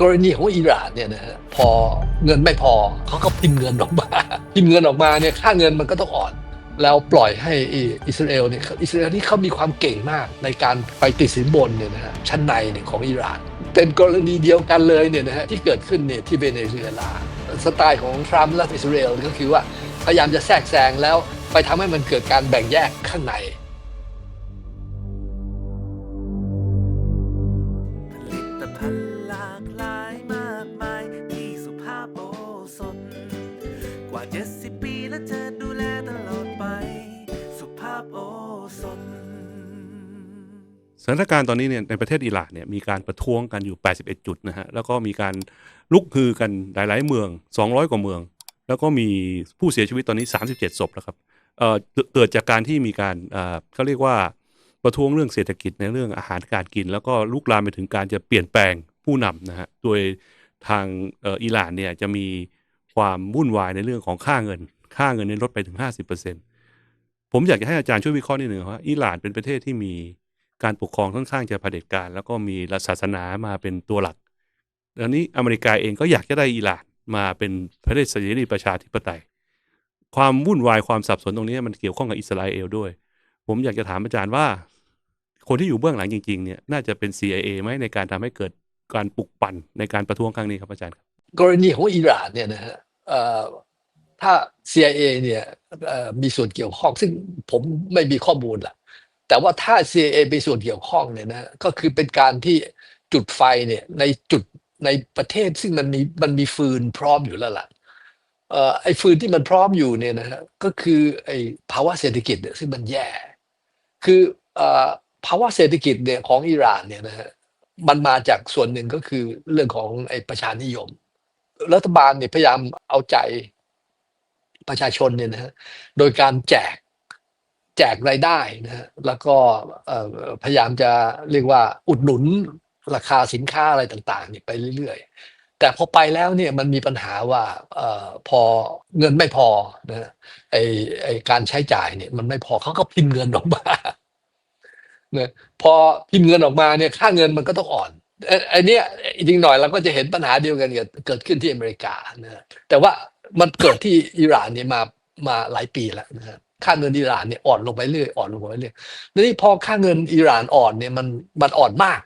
กรณีของอิหร่านเนี่ยนะฮะพอเงินไม่พอเขาก็พิมพ์เงินออกมาพิมพ์เงินออกมาเนี่ยค่าเงินมันก็ต้องอ่อน แล้วปล่อยให้อิสราเอลเนี่ยอิสราเอลนี่เขามีความเก่งมากในการไปติดสินบนเนี่ยนะฮะชั้นในเนี่ยของอิหร่าน เป็นกรณีเดียวกันเลยเนี่ยนะฮะที่เกิดขึ้นเนี่ยที่เวเนซุเอลาสไตล์ของทรัมป์และอิสราเอลก็คือว่าพยายามจะแทรกแซงแล้วไปทำให้มันเกิดการแบ่งแยกข้างใน กว่า70ปีและจะดูแลตลอดไป สุภาพโอสถสถานการณ์ตอนนี้เนี่ยในประเทศอิหร่านเนี่ยมีการประท้วงกันอยู่ 81 จุดนะฮะแล้วก็มีการลุกฮือกันหลาย ๆ เมือง 200 กว่าเมือง แล้วก็มีผู้เสียชีวิตตอนนี้ 37 ศพแล้วครับเอ่อเกิดจากการที่มีการเอ่อเขาเรียกว่าประท้วงเรื่องเศรษฐกิจในเรื่องอาหารการกิน แล้วก็ลุกลามไปถึงการจะเปลี่ยนแปลงผู้นำนะฮะโดยทางอิหร่านเนี่ยจะมี ความวุ่นวายในเรื่องของค่าเงิน ค่าเงินเนี่ยลดไปถึง 50%ผมอยากจะให้อาจารย์ช่วยวิเคราะห์นิดหนึ่งว่าอิหร่านเป็นประเทศที่มีการปกครองค่อนข้างจะเผด็จการ แล้วก็มีศาสนามาเป็นตัวหลักดังนี้อเมริกาเองก็อยากจะได้อิหร่านมาเป็นประเทศเสรีประชาธิปไตย ความวุ่นวายความสับสนตรงนี้มันเกี่ยวข้องกับอิสราเอลด้วย ผมอยากจะถามอาจารย์ว่า คนที่อยู่เบื้องหลังจริงๆเนี่ยน่าจะเป็น CIA ไหมในการทำให้เกิดการปลุกปั่นในการประท้วงครั้งนี้ครับอาจารย์ครับกรณีของอิหร่านเนี่ยนะฮะ ถ้า CIA เนี่ยมีส่วนเกี่ยวข้อง ซึ่งผมไม่มีข้อมูลล่ะ แต่ว่าถ้า CIA มีส่วนเกี่ยวข้องเนี่ยนะก็คือเป็นการที่จุดไฟเนี่ยในจุดในประเทศซึ่งมันมีมันมีฟืนพร้อมอยู่แล้วล่ะเอ่อไอ้ฟืนที่มันพร้อมอยู่เนี่ยนะฮะก็คือไอ้ภาวะเศรษฐกิจเนี่ยซึ่งมันแย่ คือเอ่อภาวะเศรษฐกิจเนี่ยของอิหร่านเนี่ยนะฮะมันมาจากส่วนหนึ่งก็คือเรื่องของไอ้ประชานิยม รัฐบาลเนี่ยพยายามเอาใจประชาชนเนี่ยนะฮะโดยการแจกแจกรายได้นะฮะแล้วก็เอ่อพยายามจะเรียกว่าอุดหนุนราคาสินค้าอะไรต่างๆเนี่ยไปเรื่อยๆ แต่พอไปแล้วเนี่ยมันมีปัญหาว่าเอ่อพอเงินไม่พอนะฮะไอไอการใช้จ่ายเนี่ยมันไม่พอเขาก็พิมพ์เงินออกมาเนี่ยพอพิมพ์เงินออกมาเนี่ยค่าเงินมันก็ต้องอ่อน อ่อไอ้เนี่ยอีกหน่อยเราก็จะเห็นปัญหาเดียวกันกับเกิดขึ้นที่อเมริกานะแต่ว่ามันเกิดที่อิหร่านเนี่ยมามาหลายปีแล้วนะค่าเงินอิหร่านเนี่ยอ่อนลงไปเรื่อยอ่อนลงไปเรื่อยแล้วนี่พอค่าเงินอิหร่านอ่อนเนี่ยมันมันอ่อนมาก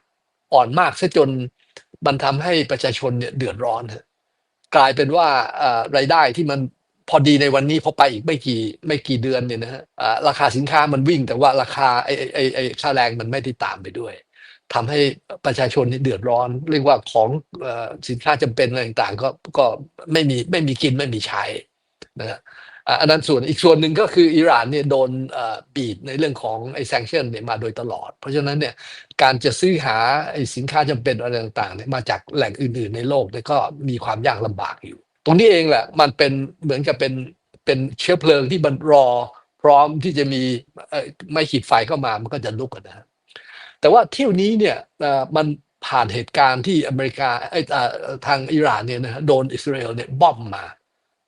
อ่อนมากซะจนมันทำให้ประชาชนเนี่ยเดือดร้อนฮะกลายเป็นว่าอ่อรายได้ที่มันพอดีในวันนี้พอไปอีกไม่กี่ไม่กี่เดือนเนี่ยนะฮะราคาสินค้ามันวิ่งแต่ว่าราคาไอ้ไอ้ไอ้ไอ้ค่าแรงมันไม่ได้ตามไปด้วย ทำให้ประชาชนนี่เดือดร้อน เรียกว่าของอสินค้าจำเป็นอะไรต่างๆ ก็ก็ไม่มีไม่มีกินไม่มีใช้นะฮะอันนั้นส่วนอีกส่วนหนึ่งก็คืออิหร่านเนี่ยโดนบีบในเรื่องของไอ้แซงชั่นเนี่ยมาโดยตลอด เพราะฉะนั้นเนี่ยการจะซื้อหาไอ้สินค้าจำเป็นอะไรต่างๆเนี่ยมาจากแหล่งอื่นๆในโลกเนี่ยก็มีความยากลำบากอยู่ ตรงนี้เองแหละมันเป็นเหมือนกับเป็นเป็นเชื้อเพลิงที่มันรอ พร้อมที่จะมีไม่ขีดไฟเข้ามามันก็จะลุกกันนะฮะ แต่ว่าเที่ยวนี้เนี่ยมันผ่านเหตุการณ์ที่อเมริกาไอ้ทางอิหร่านเนี่ยนะฮะโดนอิสราเอลเนี่ยบอมมา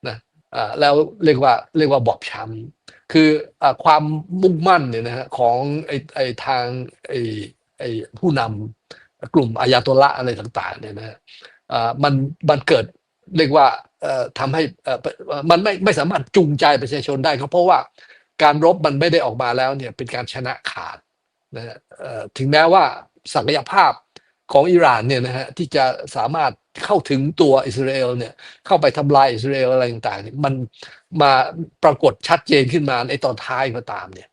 นะอ่าแล้วเรียกว่าเรียกว่าบอบช้ำคืออความมุ่งมั่นเนี่ยนะฮะของไอ้ไอ้ทางไอ้ไอ้ผู้นำกลุ่มอายาโตละอะไรต่างๆเนี่ยนะอ่ามันมันเกิดเรียกว่าเอ่อทำให้อ่อเอ่อมันไม่ไม่สามารถจูงใจประชาชนได้ครับเพราะว่าการรบมันไม่ได้ออกมาแล้วเนี่ยเป็นการชนะขาด นะฮะถึงแม้ว่าศักยภาพของอิหร่านเนี่ยนะฮะที่จะสามารถเข้าถึงตัวอิสราเอลเนี่ยเข้าไปทำลายอิสราเอลอะไรต่างๆเนี่ยมันมาปรากฏชัดเจนขึ้นมาในตอนท้ายก็ตามเนี่ย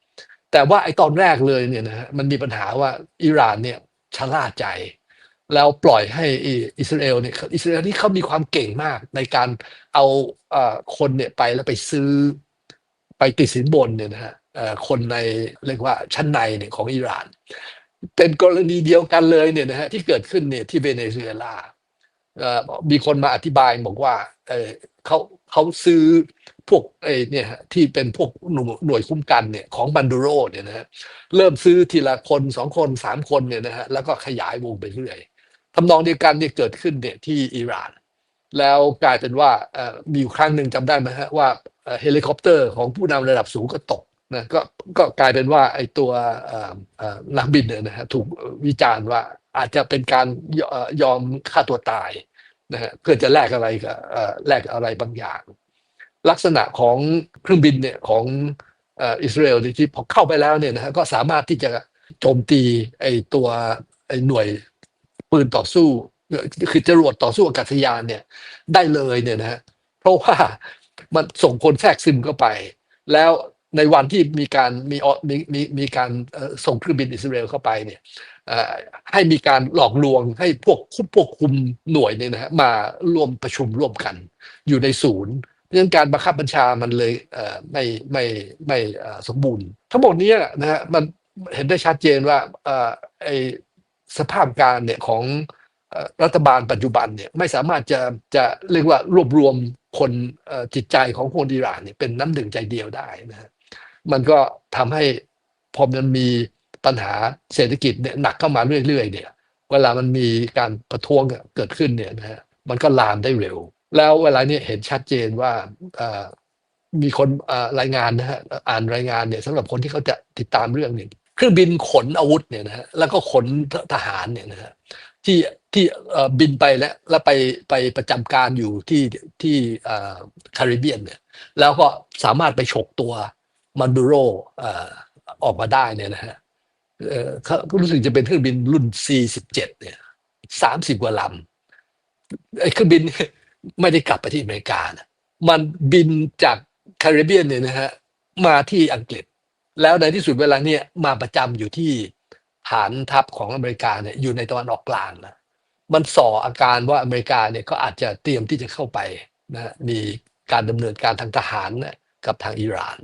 แต่ว่าไอ้ตอนแรกเลยเนี่ยนะฮะมันมีปัญหาว่าอิหร่านเนี่ยชะล่าใจ แล้วปล่อยให้อิสราเอลเนี่ยอิสราเอลนี่เขามีความเก่งมากในการเอาอ่อคนเนี่ยไปแล้วไปซื้อไปติดสินบนเนี่ยนะฮะ คนในเรียกว่าชั้นในเนี่ยของอิหร่าน เป็นกรณีเดียวกันเลยเนี่ยนะฮะที่เกิดขึ้นเนี่ยที่เวเนซุเอลามีคนมาอธิบายบอกว่าเเขาเขาซื้อพวกไอ้เนี่ยฮะที่เป็นพวกหน่วยหน่วยคุ้มกันเนี่ยของบันดูโรเนี่ยนะฮะเริ่มซื้อทีละคนสองคนสามคนเนี่ยนะฮะแล้วก็ขยายวงไปเรื่อยทำนองเดียวกันเนี่ยเกิดขึ้นเนี่ยที่อิหร่าน แล้วกลายเป็นว่ามีอยู่ครั้งหนึ่งจำได้ไหมฮะว่าเฮลิคอปเตอร์ของผู้นำระดับสูงก็ตก นะก็ก็กลายเป็นว่าไอ้ตัวนักบินเนี่ยนะฮะถูกวิจารณ์ว่าอาจจะเป็นการยเอ่อยอมฆ่าตัวตายนะฮะเพื่อจะแลกอะไรกับแลกอะไรบางอย่าง ลักษณะของเครื่องบินเนี่ยของอิสราเอลที่พอเข้าไปแล้วเนี่ยนะฮะก็สามารถที่จะโจมตีไอ้ตัวไอ้หน่วยปืนต่อสู้คือจรวดต่อสู้อากาศยานเนี่ยได้เลยเนี่ยนะฮะเพราะว่ามันส่งคนแทรกซึมเข้าไป แล้ว ในวันที่มีการมีมีมีมีการส่งเครื่องบินอิสราเอลเข้าไปเนี่ยให้มีการหลอกลวงให้พวกพวกคุมหน่วยเนี่ยนะฮะมาร่วมประชุมร่วมกัน อยู่ในศูนย์เพราะฉะนั้นการบังคับบัญชามันเลยไม่ไม่ไม่สมบูรณ์ ทั้งหมดนี้นะฮะมันเห็นได้ชัดเจนว่าไอสภาพการเนี่ยของรัฐบาลปัจจุบันเนี่ยไม่สามารถจะจะเรียกว่ารวบรวมคนจิตใจของคนอิหร่านเนี่ยเป็นน้ำหนึ่งใจเดียวได้นะฮะ มันก็ทำให้พอมันมีปัญหาเศรษฐกิจเนี่ยหนักเข้ามาเรื่อยๆเนี่ย เวลามันมีการประท้วงเกิดขึ้นเนี่ยนะฮะมันก็ลามได้เร็ว แล้วเวลาเนี้เห็นชัดเจนว่ามีคนรายงานนะฮะอ่านรายงานเนี่ยสำหรับคนที่เขาจะติดตามเรื่องเนี่ยเครื่องบินขนอาวุธเนี่ยนะฮะแล้วก็ขนทหารเนี่ยนะฮะที่ที่บินไปแล้วแล้วไปไปประจำการอยู่ที่ที่เอ่อคาริบเบียนเนี่ยแล้วก็สามารถไปฉกตัว มันดูโรออกมาได้เนี่ยนะฮะเขารู้สึกจะเป็นเครื่องบินรุ่น C17 เนี่ยสามสิบกว่าลำไอ้เครื่องบินไม่ได้กลับไปที่อเมริกานะมันบินจากแคริบเบียนเนี่ยนะฮะมาที่อังกฤษ แล้วในที่สุดเวลาเนี่ยมาประจำอยู่ที่ฐานทัพของอเมริกาเนี่ยอยู่ในตะวันออกกลางนะมันส่ออาการว่าอเมริกาเนี่ยก็อาจจะเตรียมที่จะเข้าไปนะฮะมีการดำเนินการทางทหารนะกับทางอิหร่าน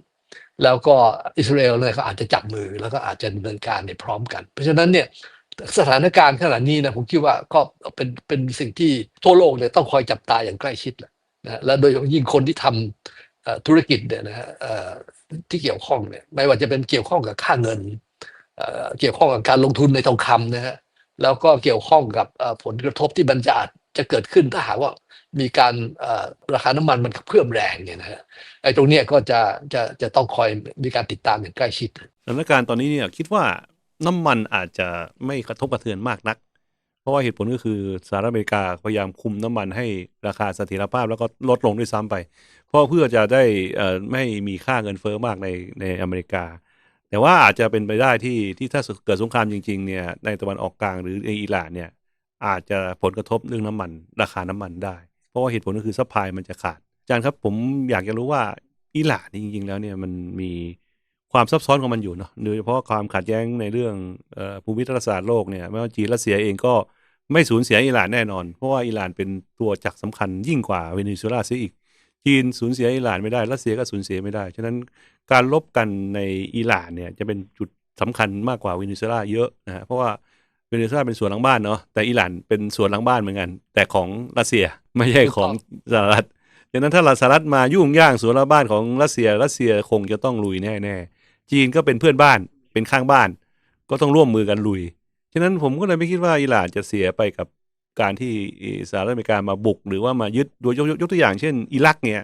แล้วก็อิสราเอลเนี่ยก็อาจจะจับมือแล้วก็อาจจะดำเนินการในพร้อมกัน เพราะฉะนั้นเนี่ยสถานการณ์ขนาดนี้นะผมคิดว่าก็เป็นเป็นสิ่งที่ทั่วโลกเนี่ยต้องคอยจับตาอย่างใกล้ชิดแหละนะและโดยเฉพาะยิ่งคนที่ทำเอ่อธุรกิจเนี่ยนะฮะที่เกี่ยวข้องเนี่ยไม่ว่าจะเป็นเกี่ยวข้องกับค่าเงิน เกี่ยวข้องกับการลงทุนในทองคำนะฮะแล้วก็เกี่ยวข้องกับผลกระทบที่มันจะอาจจะเกิดขึ้นถ้าหากว่า มีการราคาน้ำมันมันเพิ่มแรงเนี่ยนะฮะไอ้ตรงเนี้ยก็จะจะจะต้องคอยมีการติดตามอย่างใกล้ชิดสถานการณ์ตอนนี้เนี่ยคิดว่าน้ำมันอาจจะไม่กระทบกระเทือนมากนัก เพราะว่าเหตุผลก็คือสหรัฐอเมริกาพยายามคุมน้ำมันให้ราคาเสถียรภาพแล้วก็ลดลงด้วยซ้ำไป เพราะเพื่อจะได้ไม่มีค่าเงินเฟ้อมากในในอเมริกา แต่ว่าอาจจะเป็นไปได้ที่ที่ถ้าเกิดสงครามจริงๆเนี่ยในตะวันออกกลางหรือในอิหร่านเนี่ยอาจจะผลกระทบเรื่องน้ำมัน ราคาน้ำมันได้ เพราะว่าเหตุผลก็คือซัพพลายมันจะขาดอาจารย์ครับผมอยากจะรู้ว่าอิหร่านจริง ๆ แล้วเนี่ยมันมีความซับซ้อนของมันอยู่เนาะโดยเฉพาะความขัดแย้งในเรื่องภูมิรัฐศาสตร์โลกเนี่ยไม่ว่าจีนรัสเซียเองก็ไม่สูญเสียอิหร่านแน่นอน เพราะว่าอิหร่านเป็นตัวจักรสำคัญยิ่งกว่าเวเนซุเอลาเสียอีก จีนสูญเสียอิหร่านไม่ได้รัสเซียก็สูญเสียไม่ได้ฉะนั้นการลบกันในอิหร่านเนี่ยจะเป็นจุดสำคัญมากกว่าเวเนซุเอลาเยอะนะฮะเพราะว่า เวเนซุเอลาเป็นส่วนหลังบ้านเนาะแต่อิหร่านเป็นส่วนหลังบ้านเหมือนกัน แต่ของรัสเซียไม่ใช่ของสหรัฐดังนั้นถ้าสหรัฐมายุ่งย่างส่วนหลังบ้านของรัสเซีย รัสเซียคงจะต้องลุยแน่ๆจีนก็เป็นเพื่อนบ้านเป็นข้างบ้าน ก็ต้องร่วมมือกันลุยฉะนั้นผมก็เลยไม่คิดว่าอิหร่านจะเสียไปกับการที่สหรัฐอเมริกามาบุก หรือว่ามายึดโดยยกยกยกตัวอย่างเช่น อิรักเนี่ย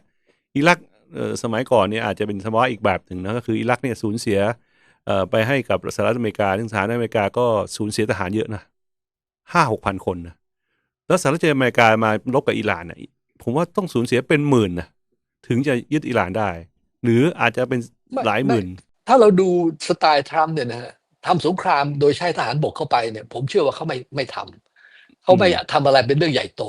อิรักเอ่อสมัยก่อนเนี่ยอาจจะเป็นสภาวะอีกแบบหนึ่งนะก็คืออิรักเนี่ยสูญเสียเอ่อ ไปให้กับสหรัฐอเมริกาซึ่งสหรัฐอเมริกาก็สูญเสียทหารเยอะนะห้าหกพันคนนะแล้วสหรัฐอเมริกามารบกับอิหร่านเนี่ยผมว่าต้องสูญเสียเป็นหมื่นนะถึงจะยึดอิหร่านได้ หรืออาจจะเป็นไม่หลายหมื่น ถ้าเราดูสไตล์ทรัมป์เนี่ยนะฮะทำสงครามโดยใช้ทหารบกเข้าไปเนี่ย ผมเชื่อว่าเขาไม่ไม่ทำเขาไม่อืมอยากทำอะไรเป็นเรื่องใหญ่โต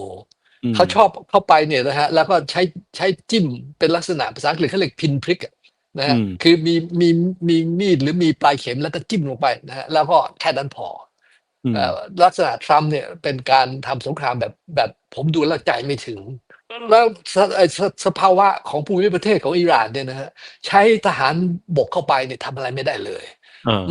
มเขาชอบเข้าไปเนี่ยนะฮะแล้วก็ใช้ใช้จิ้มเป็นลักษณะภาษาอังกฤษเขาเรียกพินพริกอะ นะฮะอืมคือมีมีมีมีดหรือมีปลายเข็มแล้วก็จิ้มลงไปนะฮะแล้วก็แค่นั้นพออืมเอ่อลักษณะทรัมป์เนี่ยเป็นการทำสงครามแบบแบบผมดูแล้วใจไม่ถึง แล้วสไอ้สสภาวะของภูมิประเทศของอิหร่านเนี่ยนะฮะใช้ทหารบกเข้าไปเนี่ยทำอะไรไม่ได้เลยเออ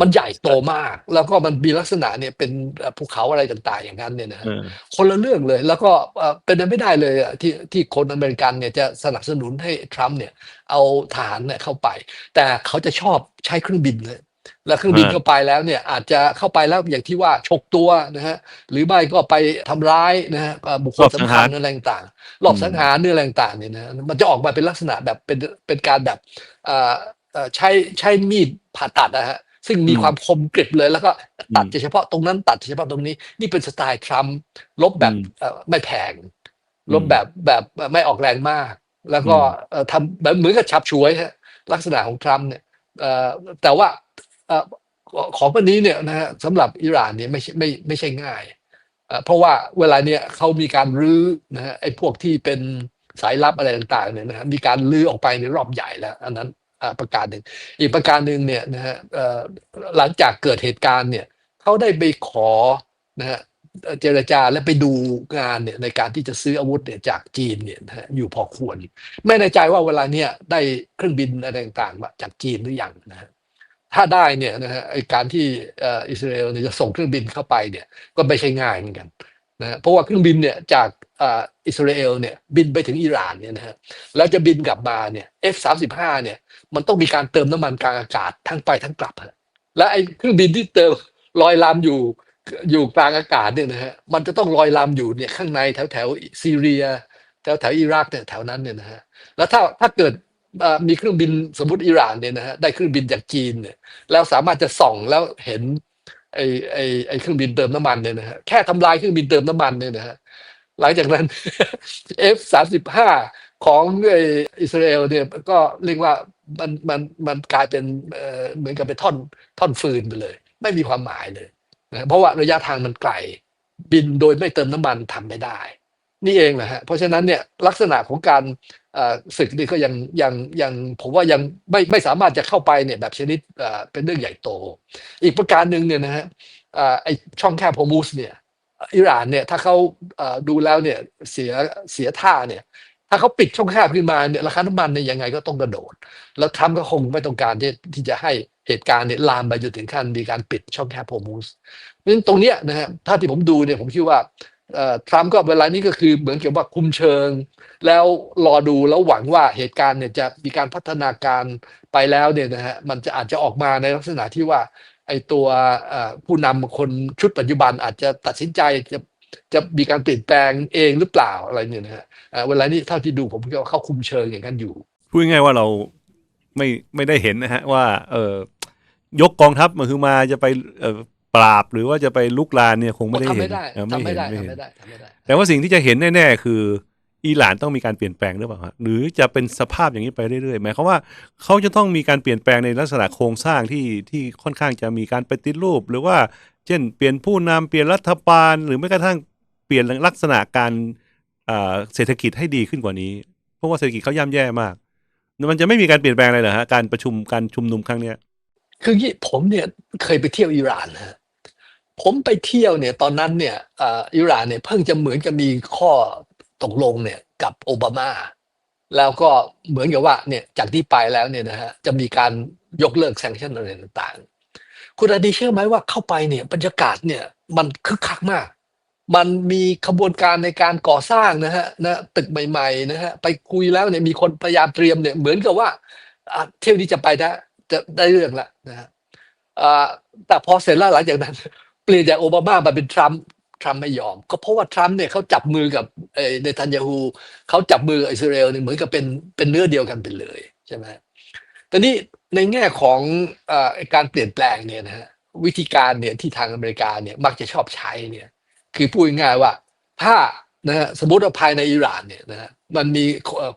มันใหญ่โตมาก แล้วก็มันมีลักษณะเนี่ยเป็นเอ่อภูเขาอะไรต่าง ๆ อย่างนั้นเนี่ยนะฮะเออคนละเรื่องเลย แล้วก็เอ่อเป็นไปไม่ได้เลยอะที่ที่คนอเมริกันเนี่ยจะสนับสนุนให้ทรัมป์เนี่ยเอาทหารเนี่ยเข้าไป แต่เขาจะชอบใช้เครื่องบินเลยแล้วเครื่องบินอ่าเข้าไปแล้วเนี่ยอาจจะเข้าไปแล้วอย่างที่ว่าฉกตัวนะฮะหรือไม่ก็ไปทำร้ายนะฮะเอ่อบุคคลสำคัญอะไรต่างๆรอบสังหารหรืออะไรต่างๆเนี่ยนะมันจะออกมาเป็นลักษณะแบบเป็นเป็นการแบบเอ่อเอ่อใช้ใช้มีดผ่าตัดนะฮะ ซึ่งมีอืมความคมกริบเลย แล้วก็ตัดอืมเฉพาะตรงนั้นตัดเฉพาะตรงนี้ นี่เป็นสไตล์ทรัมป์ลบแบบอืมเอ่อไม่แพงมลบแบบแบบไม่ออกแรงมาก แล้วก็อืมเอ่อทำแบบเหมือนกับฉับฉวยฮะลักษณะของทรัมป์เนี่ยเอ่อแต่ว่าเอ่อของวันนี้เนี่ยนะฮะสำหรับอิหร่านเนี่ยไม่ใช่ไม่ไม่ใช่ง่ายเอ่อเพราะว่าเวลาเนี่ยเขามีการรื้อนะฮะไอ้พวกที่เป็นสายลับอะไรต่างๆเนี่ยนะฮะมีการรื้อออกไปในรอบใหญ่แล้ว อันนั้นอ่า ประการหนึ่งอีกประการหนึ่งเนี่ยนะฮะเอ่อหลังจากเกิดเหตุการณ์เนี่ยเขาได้ไปขอนะฮะเจรจาและไปดูงานเนี่ยในการที่จะซื้ออาวุธเนี่ยจากจีนเนี่ยนะฮะอยู่พอควร ไม่แน่ใจว่าเวลาเนี่ยได้เครื่องบินอะไรต่างๆมาจากจีนหรือยังนะฮะถ้าได้เนี่ยนะฮะไอการที่เอ่ออิสราเอลเนี่ยจะส่งเครื่องบินเข้าไปเนี่ยก็ไม่ใช่ง่ายเหมือนกัน นะเพราะว่าเครื่องบินเนี่ยจากอิสราเอลเนี่ยบินไปถึงอิหร่านเนี่ยนะฮะแล้วจะบินกลับมาเนี่ย F35 เนี่ยมันต้องมีการเติมน้ำมันกลางอากาศทั้งไปทั้งกลับฮะและไอเครื่องบินที่เติมลอยลำอยู่อยู่กลางอากาศเนี่ยนะฮะมันจะต้องลอยลำอยู่เนี่ยข้างในแถวแถวซีเรีย แถวแถวอิรักเนี่ยแถวนั้นเนี่ยนะฮะแล้วถ้าถ้าเกิดมีเครื่องบินสมมติอิหร่านเนี่ยนะฮะได้เครื่องบินจากจีนเนี่ยแล้วสามารถจะส่องแล้วเห็น ไอ้ไอ้ไอ้เครื่องบินเติมน้ำมันเนี่ยนะฮะแค่ทำลายเครื่องบินเติมน้ำมันเนี่ยนะฮะหลังจากนั้น F สามสิบห้าของไอ้อิสราเอลเนี่ยก็เรียกว่ามันมันมันกลายเป็นเอ่อเหมือนกับเป็นท่อนท่อนฟืนไปเลย ไม่มีความหมายเลยนะเพราะว่าระยะทางมันไกล บินโดยไม่เติมน้ำมันทำไม่ได้ นี่เองนะฮะเพราะฉะนั้นเนี่ยลักษณะของการศึกนี่ก็ยังยังยังผมว่ายังไม่ไม่สามารถจะเข้าไปเนี่ยแบบชนิดเป็นเรื่องใหญ่โต อีกประการหนึ่งเนี่ยนะฮะไอช่องแคบโฮมูสเนี่ยอิหร่านเนี่ยถ้าเขาดูแล้วเนี่ยเสียเสียท่าเนี่ยถ้าเขาปิดช่องแคบขึ้นมาเนี่ยราคาน้ำมันเนี่ยยังไงก็ต้องกระโดด แล้วทรัมป์ก็คงไม่ต้องการที่ที่จะให้เหตุการณ์เนี่ยลามไปจนถึงขั้นมีการปิดช่องแคบโฮมูสเพราะฉะนั้นตรงเนี้ยนะฮะถ้าที่ผมดูเนี่ยผมคิดว่า ทรัมป์ก็เวลานี้ก็คือเหมือนกับว่าคุมเชิง แล้วรอดูแล้วหวังว่าเหตุการณ์เนี่ยจะมีการพัฒนาการไปแล้วเนี่ยนะฮะมันจะอาจจะออกมาในลักษณะที่ว่าไอ้ตัวผู้นำคนชุดปัจจุบันอาจจะตัดสินใจจะจะมีการเปลี่ยนแปลงเองหรือเปล่าอะไรเนี่ยนะฮะเวลานี้เท่าที่ดูผมคิดว่าเข้าคุมเชิงอย่างนั้นอยู่พูดง่ายว่าเราไม่ไม่ได้เห็นนะฮะว่า เออยกกองทัพมาคือมาจะไปเออ ปราบหรือว่าจะไปลุกลานเนี่ยคงไม่ได้ทำเห็ไม่นได้เออทำไม่เห็นได้ไม่ทำเห็นไม่ได้ทำไม่ได้ แต่ว่าสิ่งที่จะเห็นแน่ๆคืออิหร่านต้องมีการเปลี่ยนแปลงหรือเปล่าฮะหรือจะเป็นสภาพอย่างนี้ไปเรื่อยๆหมายความว่าเขาจะต้องมีการเปลี่ยนแปลงในลักษณะโครงสร้างที่ที่ค่อนข้างจะมีการปฏิรูป หรือว่าเช่น เปลี่ยนผู้นำเปลี่ยนรัฐบาล หรือแม้กระทั่งเปลี่ยนลักษณะการอ่าเศรษฐกิจให้ดีขึ้นกว่านี้ เพราะว่าเศรษฐกิจเขาย่ำแย่มาก มันจะไม่มีการเปลี่ยนแปลงอะไรเหรอฮะการประชุมการชุมนุมครั้งเนี้ยคืองี้ผมเนี่ยเคยไปเที่ยวอิหร่านนะฮะ ผมไปเที่ยวเนี่ยตอนนั้นเนี่ยอ,อิหร่านเนี่ยเพิ่งจะเหมือนกับมีข้อตกลงเนี่ยกับโอบามาแล้วก็เหมือนกับว่าเนี่ยจากที่ไปแล้วเนี่ยนะฮะจะมีการยกเลิกแซงชั่นอะไรต่างๆ คุณอดีเชื่อไหมว่าเข้าไปเนี่ยบรรยากาศเนี่ยมันคึกคักมาก มันมีขบวนการในการก่อสร้างนะฮะนะตึกใหม่ๆนะฮะไปคุยแล้วเนี่ยมีคนพยายามเตรียมเนี่ยเหมือนกับว่าเที่ยวนี้จะไปได้จะได้เรื่องละนะฮะแต่พอเสร็จแล้วหลังจากนั้น เปลี่ยนจากโอบามามาเป็นทรัมป์ทรัมป์ไม่ยอม ก็เพราะว่าทรัมป์เนี่ยเขาจับมือกับเอ่อเนทันยาฮูเขาจับมือกับอิสราเอลเนี่ยเหมือนกับเป็นเป็นเนื้อเดียวกันไปเลยใช่ไหมแต่นี่ในแง่ของอการเปลี่ยนแปลงเนี่ยนะฮะวิธีการเนี่ยที่ทางอเมริกาเนี่ยมักจะชอบใช้เนี่ยคือพูดง่ายว่าถ้านะฮะสมมติว่าภายในอิหร่านเนี่ยนะฮะมันมี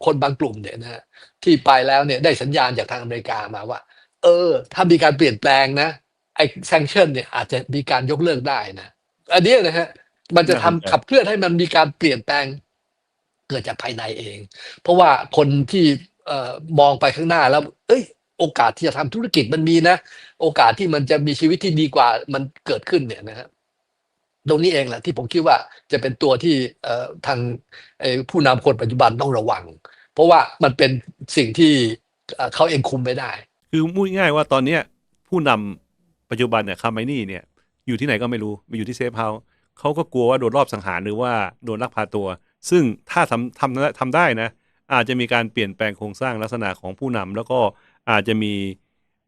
คนบางกลุ่มเนี่ยนะฮะที่ไปแล้วเนี่ยได้สัญญาณจากทางอเมริกามาว่า เออ ถ้ามีการเปลี่ยนแปลงนะ ไอ้แซงชั่นเนี่ยอาจจะมีการยกเลิกได้นะ อันเนี้ยนะฮะมันจะทำน่าสนใจขับเคลื่อนให้มันมีการเปลี่ยนแปลงเกิดจากภายในเอง เพราะว่าคนที่เอ่อมองไปข้างหน้าแล้ว เอ้ย โอกาสที่จะทำธุรกิจมันมีนะ โอกาสที่มันจะมีชีวิตที่ดีกว่ามันเกิดขึ้นเนี่ยนะฮะตรงนี้เองแหละที่ผมคิดว่าจะเป็นตัวที่เอ่อทางเอ่อผู้นำคนปัจจุบันต้องระวัง เพราะว่ามันเป็นสิ่งที่เอ่อเขาเองคุมไม่ได้ คือพูดง่ายๆว่าตอนเนี้ยผู้นำ ปัจจุบันเนี่ยคาไมนี่เนี่ยอยู่ที่ไหนก็ไม่รู้มาอยู่ที่เซฟเฮาส์เขาก็กลัวว่าโดนรอบสังหารหรือว่าโดนลักพาตัว ซึ่งถ้าทำทำทำได้นะ อาจจะมีการเปลี่ยนแปลงโครงสร้างลักษณะของผู้นำแล้วก็อาจจะมี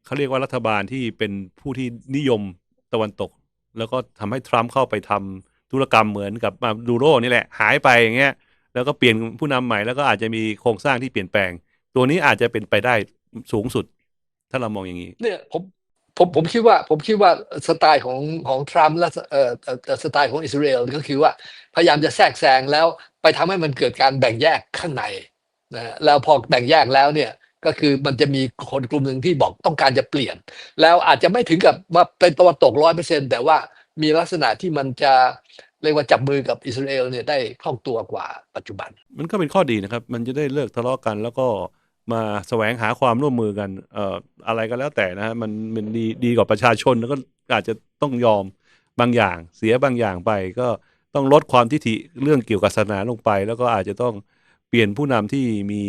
เขาเรียกว่ารัฐบาลที่เป็นผู้ที่นิยมตะวันตก แล้วก็ทำให้ทรัมป์เข้าไปทำธุรกรรมเหมือนกับมาดูโรนี่แหละ หายไปอย่างเงี้ยแล้วก็เปลี่ยนผู้นำใหม่แล้วก็อาจจะมีโครงสร้างที่เปลี่ยนแปลง ตัวนี้อาจจะเป็นไปได้สูงสุด ถ้าเรามองอย่างนี้เนี่ยผม ผมผมคิดว่าผมคิดว่าสไตล์ของของทรัมป์และเอ่อสไตล์ของอิสราเอลก็คือว่าพยายามจะแทรกแซงแล้วไปทำให้มันเกิดการแบ่งแยกข้างในนะแล้วพอแบ่งแยกแล้วเนี่ยก็คือมันจะมีคนกลุ่มหนึ่งที่บอกต้องการจะเปลี่ยน แล้วอาจจะไม่ถึงกับว่าเป็นตะวันตกร้อยเปอร์เซ็นแต่ว่ามีลักษณะที่มันจะเรียกว่าจับมือกับอิสราเอลเนี่ยได้คล่องตัวกว่าปัจจุบัน มันก็เป็นข้อดีนะครับ มันจะได้เลิกทะเลาะกันแล้วก็ มาแสวงหาความร่วมมือกันเอ่ออะไรก็แล้วแต่นะฮะมันมันดีดีกว่าประชาชนแล้วก็อาจจะต้องยอมบางอย่าง เสียบางอย่างไป ก็ต้องลดความทิฐิเรื่องเกี่ยวกับศาสนาลงไป แล้วก็อาจจะต้องเปลี่ยนผู้นำที่มี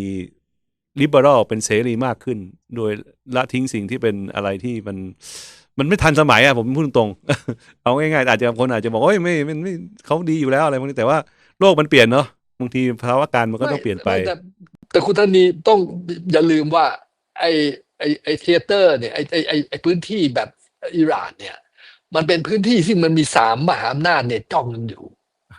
ลิเบอรัลเป็นเสรีมากขึ้น โดยละทิ้งสิ่งที่เป็นอะไรที่มันมันไม่ทันสมัยอะผมพูดตรงๆเอาง่ายๆอาจจะบางคนอาจจะบอกโอ้ยไม่ไม่ไม่เขาดีอยู่แล้วอะไรพวกนี้แต่ว่าโลกมันเปลี่ยนเนาะบางทีภาวะการมันก็ต้องเปลี่ยนไป แต่แต่คุณธนีต้องอย่าลืมว่า ไอไอไอเทเตอร์เนี่ยไอไอไอไอพื้นที่แบบอิหร่านเนี่ย มันเป็นพื้นที่ที่มันมีสามมหาอำนาจเนี่ยจ้องกันอยู่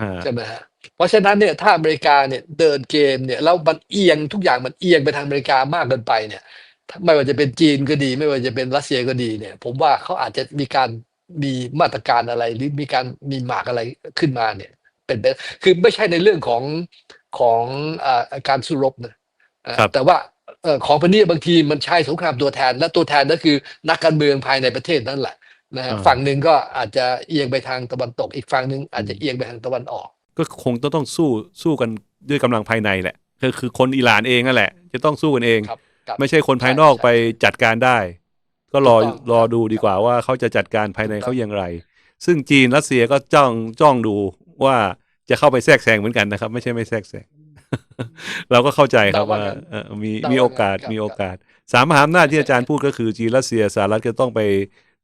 ฮะใช่ไหมฮะเพราะฉะนั้นเนี่ยถ้าอเมริกาเนี่ยเดินเกมเนี่ยแล้วมันเอียงทุกอย่างมันเอียงไปทางอเมริกามากเกินไปเนี่ยไม่ว่าจะเป็นจีนก็ดี ไม่ว่าจะเป็นรัสเซียก็ดีเนี่ย ผมว่าเขาอาจจะมีการมีมาตรการอะไรหรือมีการมีหมากอะไรขึ้นมาเนี่ย เป็นไปคือไม่ใช่ในเรื่องของของอ่าการสู้รบนะอ่าครับ แต่ว่าเอ่อของพันนี้บางทีมันใช้สงครามตัวแทน และตัวแทนก็คือนักการเมืองภายในประเทศนั่นแหละนะฮะอ่าฝั่งหนึ่งก็อาจจะเอียงไปทางตะวันตก อีกฝั่งหนึ่งอาจจะเอียงไปทางตะวันออก ก็คงต้องต้องสู้สู้กันด้วยกำลังภายในแหละคือคือคนอิหร่านเองนั่นแหละ จะต้องสู้กันเองครับครับไม่ใช่คนภายนอกใช่ไปจัดการได้ ก็รอถูกต้องรอดูดีกว่าว่าเขาจะจัดการภายในถูกต้องเขาอย่างไร ซึ่งจีนรัสเซียก็จ้องจ้องดูว่าจะเข้าไปแทรกแซงเหมือนกันนะครับ ไม่ใช่ไม่แทรกแซง เราก็เข้าใจครับว่าเอ่อมีมีโอกาสมีโอกาส สามมหาอำนาจที่อาจารย์พูดก็คือจีนรัสเซียสหรัฐก็ต้องไป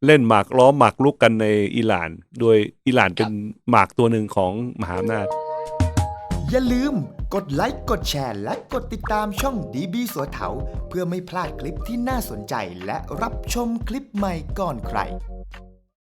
เล่นหมากล้อมหมากลุกกันในอิหร่าน โดยอิหร่านเป็นหมากตัวหนึ่งของมหาอำนาจ อย่าลืมกดไลค์กดแชร์และกดติดตามช่องดีบีสัวเถาเพื่อไม่พลาดคลิปที่น่าสนใจและรับชมคลิปใหม่ก่อนใคร